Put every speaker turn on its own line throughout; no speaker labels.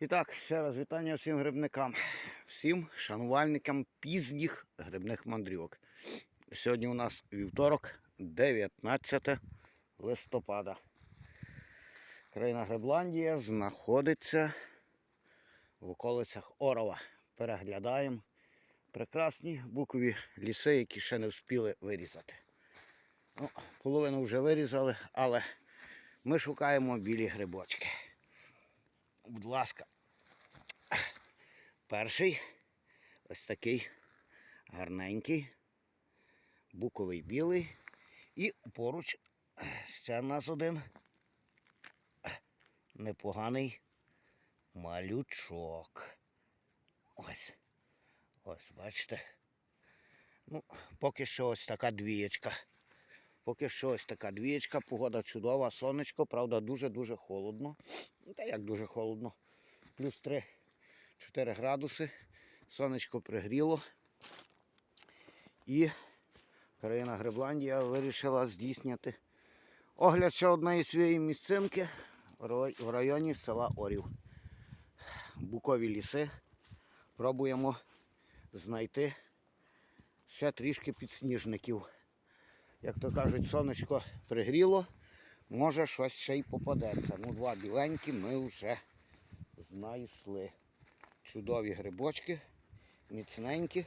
І так, ще раз вітання всім грибникам, всім шанувальникам пізніх грибних мандрівок. Сьогодні у нас вівторок, 19 листопада. Країна Грибландія знаходиться в околицях Орова. Переглядаємо прекрасні букові ліси, які ще не встигли вирізати. Ну, половину вже вирізали, але ми шукаємо білі грибочки. Будь ласка. Перший ось такий гарненький, буковий білий. І поруч ще в нас один непоганий малючок. Ось. Ось, бачите. Ну, поки що ось така двієчка. Поки що ось така двієчка, погода чудова, сонечко, правда, дуже-дуже холодно. Та як дуже холодно. Плюс 3-4 градуси. Сонечко пригріло. І країна Грибландія вирішила здійснити огляд ще одної своєї місцинки в районі села Орів. Букові ліси. Пробуємо знайти ще трішки підсніжників. Як то кажуть, сонечко пригріло, може щось ще й попадеться. Ну, два біленькі ми вже знайшли. Чудові грибочки, міцненькі.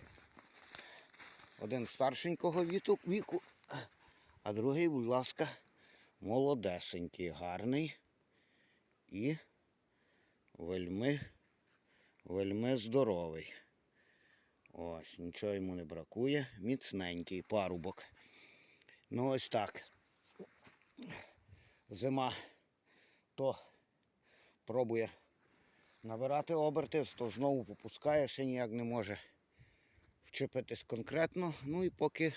Один старшенького віку, а другий, будь ласка, молодесенький, гарний і вельми, вельми здоровий. Ось, нічого йому не бракує. Міцненький парубок. Ну ось так. Зима то пробує набирати оберти, то знову попускає, ще ніяк не може вчепитись конкретно. Ну і поки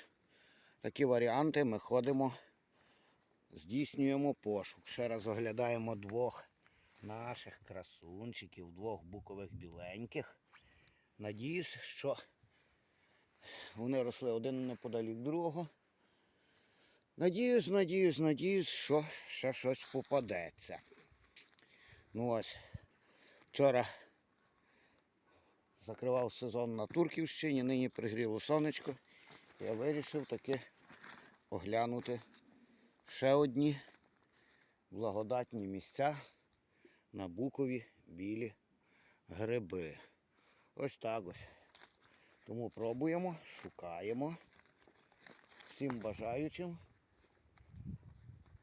такі варіанти ми ходимо, здійснюємо пошук. Ще раз оглядаємо двох наших красунчиків, двох букових біленьких. Надіюсь, що вони росли один неподалік другого. Надіюсь, надіюсь, надіюсь, що ще щось попадеться. Ну ось, вчора закривав сезон на Турківщині, нині пригріло сонечко. Я вирішив таки оглянути ще одні благодатні місця на букові білі гриби. Ось так ось. Тому пробуємо, шукаємо. Всім бажаючим.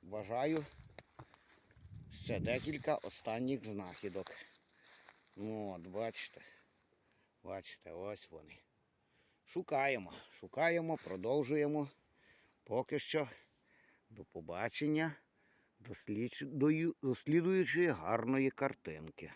Бажаю ще декілька останніх знахідок. Ну от, бачите. Бачите, ось вони. Шукаємо, шукаємо, продовжуємо. Поки що до побачення, дослідуючої гарної картинки.